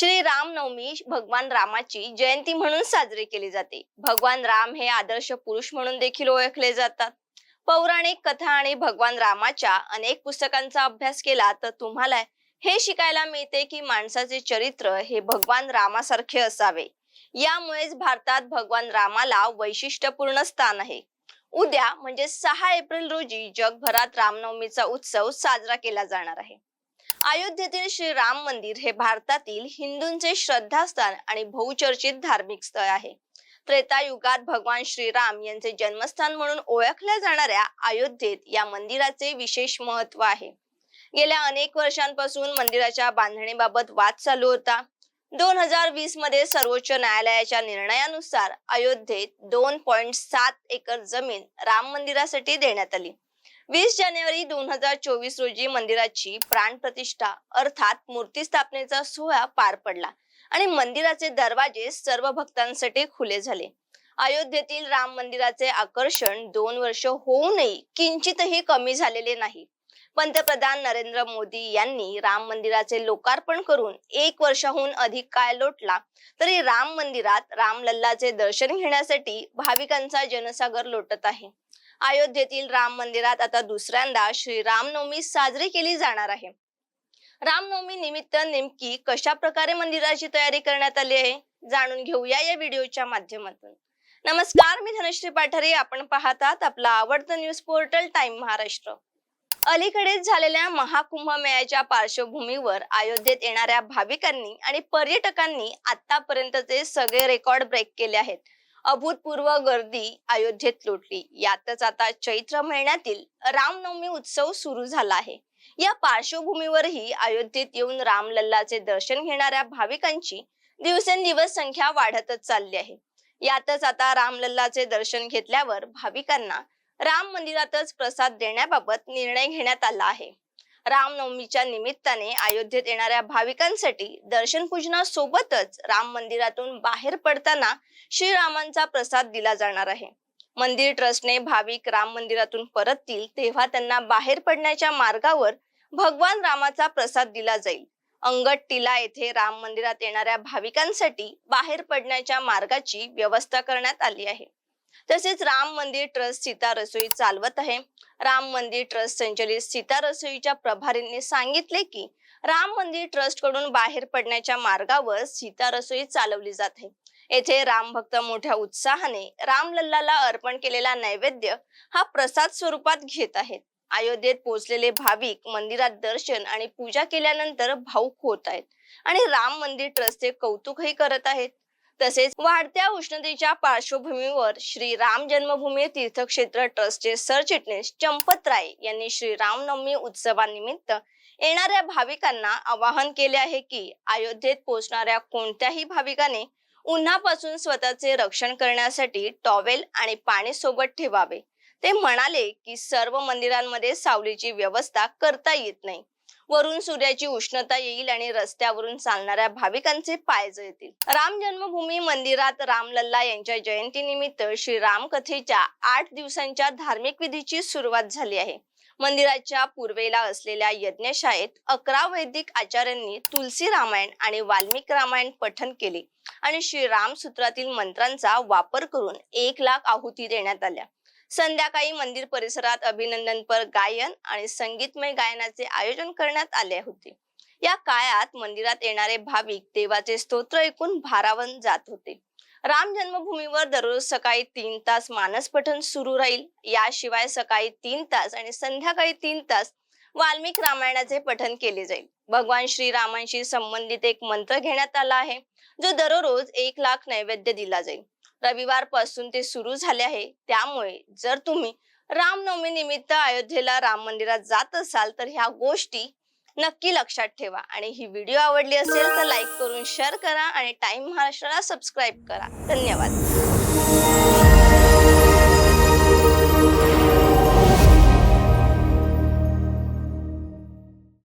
श्री रामनवमी भगवान रामाची जयंती म्हणून साजरी केली जाते. भगवान राम हे आदर्श पुरुष म्हणून देखील ओळखले जातात. पौराणिक कथा आणि भगवान रामाच्या अनेक पुस्तकांचा अभ्यास केला तर तुम्हाला हे शिकायला मिळते की माणसाचे चरित्र हे भगवान रामासारखे असावे. यामुळेच भारतात भगवान रामाला वैशिष्ट्यपूर्ण स्थान आहे. उद्या म्हणजे सहा एप्रिल रोजी जगभरात रामनवमीचा उत्सव साजरा केला जाणार आहे. अयोध्येतील श्री राम मंदिर हे भारतातील हिंदूंचे श्रद्धास्थान आणि बहुचर्चित धार्मिक स्थळ आहे. त्रेतायुगात भगवान श्रीराम यांचे जन्मस्थान म्हणून ओळखल्या जाणाऱ्या अयोध्येत या मंदिराचे विशेष महत्त्व आहे. गेल्या अनेक वर्षांपासून मंदिराच्या बांधणीबाबत वाद चालू होता. दोन हजार वीसमध्ये सर्वोच्च न्यायालयाच्या निर्णयानुसार अयोध्येत दोन पॉइंट सात एकर जमीन राम मंदिरासाठी देण्यात आली. वीस जानेवारी दोन हजार चोवीस रोजी मंदिराची प्राण प्रतिष्ठा अर्थात मूर्ती स्थापनेचा सोहळा पार पडला आणि मंदिराचे दरवाजे सर्व भक्तांसाठी खुले झाले. अयोध्येतील राम मंदिराचे आकर्षण दोन वर्ष होऊनही किंचितही कमी झालेले नाही. पंतप्रधान नरेंद्र मोदी यांनी राम मंदिराचे लोकार्पण करून एक वर्षाहून अधिक काळ लोटला तरी राम मंदिरात रामलल्लाचे दर्शन घेण्यासाठी भाविकांचा जनसागर लोटत आहे. अयोध्येतील राम मंदिरात आता दुसऱ्यांदा श्री रामनवमी साजरी केली जाणार आहे. रामनवमी निमित्त नेमकी कशा प्रकारे मंदिराची तयारी करण्यात आली आहे जाणून घेऊया या व्हिडिओच्या माध्यमातून. नमस्कार मी धनश्री पाठारे. आपण पाहतात आपला आवडतं न्यूज पोर्टल टाइम महाराष्ट्र अलीकडेच झालेल्या महाकुंभमेळ्याच्या पार्श्वभूमीवर अयोध्येत येणाऱ्या भाविकांनी आणि पर्यटकांनी आतापर्यंतचे सगळे रेकॉर्ड ब्रेक केले आहेत. अभूतपूर्व गर्दी अयोध्येत लोटली. यातच आता चैत्र महिन्यातील रामनवमी उत्सव सुरू झाला आहे. या पार्श्वभूमीवरही अयोध्येत येऊन रामलल्लाचे दर्शन घेणाऱ्या भाविकांची दिवसेंदिवस संख्या वाढतच चालली आहे. यातच आता रामलल्लाचे दर्शन घेतल्यावर भाविकांना राम मंदिरातच प्रसाद देण्याबाबत निर्णय घेण्यात आला आहे. रामनवमीच्या निमित्ताने अयोध्येत येणाऱ्या भाविकांसाठी दर्शन पूजनासोबतच राम मंदिरातून बाहेर पडताना श्रीरामांचा प्रसाद दिला जाणार आहे. मंदिर ट्रस्टने भाविक राम मंदिरातून परततील तेव्हा त्यांना बाहेर पडण्याच्या मार्गावर भगवान रामाचा प्रसाद दिला जाईल. अंगट टिला येथे राम मंदिरात येणाऱ्या भाविकांसाठी बाहेर पडण्याच्या मार्गाची व्यवस्था करण्यात आली आहे. तसेच राम मंदिर ट्रस्ट सीता रसोई चालवत आहे. राम मंदिर ट्रस्ट संचलित सीता रसोईच्या प्रभारींनी सांगितले की राम मंदिर ट्रस्टकडून बाहेर पडण्याच्या मार्गावर सीता रसोई चालवली जाते येथे राम भक्त मोठ्या उत्साहाने रामलल्लाला अर्पण केलेला नैवेद्य हा प्रसाद स्वरूपात घेत आहेत. अयोध्येत पोहोचलेले भाविक मंदिरात दर्शन आणि पूजा केल्यानंतर भाऊक होत आहेत. आणि राम मंदिर ट्रस्टचे कौतुकही करत आहेत. तसेच वाढत्या उष्णतेच्या पार्श्वभूमीवर श्री राम जन्मभूमी तीर्थक्षेत्र ट्रस्टचे सरचिटणीस चंपत राय यांनी श्री रामनवमी उत्सवानिमित्त येणाऱ्या भाविकांना आवाहन केले आहे की अयोध्येत पोहोचणाऱ्या कोणत्याही भाविकाने उन्हापासून स्वतःचे रक्षण करण्यासाठी टॉवेल आणि पाणी सोबत ठेवावे. ते म्हणाले की सर्व मंदिरांमध्ये सावलीची व्यवस्था करता येत नाही. वरून सूर्याची उष्णता येईल आणि रस्त्यावरून चालणाऱ्या भाविकांचे पाय जळतील. राम जन्मभूमी मंदिरात रामलल्ला यांच्या जयंतीनिमित्त श्री राम कथेच्या आठ दिवसांच्या धार्मिक विधीची सुरुवात झाली आहे. मंदिराच्या पूर्वेला असलेल्या यज्ञशाळेत अकरा वैदिक आचार्यांनी तुलसी रामायण आणि वाल्मिक रामायण पठन केले आणि श्रीराम सूत्रातील मंत्रांचा वापर करून एक लाख आहुती देण्यात आल्या. संध्याकाळी मंदिर परिसरात अभिनंदनपर गायन आणि संगीतमय गायनाचे आयोजन करण्यात आले होते. या काळात मंदिरात येणारे भाविक देवाचे स्तोत्र ऐकून भारावून जात होते. राम जन्मभूमीवर दररोज सकाळी तीन तास मानस पठण सुरू राहील. याशिवाय सकाळी तीन तास आणि संध्याकाळी तीन तास वाल्मिक रामायणाचे पठण केले जाईल. भगवान श्रीरामांशी संबंधित एक मंत्र घेण्यात आला आहे जो दररोज एक लाख नैवेद्य दिला जाईल. रविवारपासून ते सुरू झाले आहे. त्यामुळे जर तुम्ही रामनवमी निमित्त अयोध्येला राम मंदिरात जात असाल तर ह्या गोष्टी नक्की लक्षात ठेवा. आणि ही व्हिडिओ आवडली असेल तर लाईक करून शेअर करा आणि टाइम महाराष्ट्राला सबस्क्राईब करा. धन्यवाद.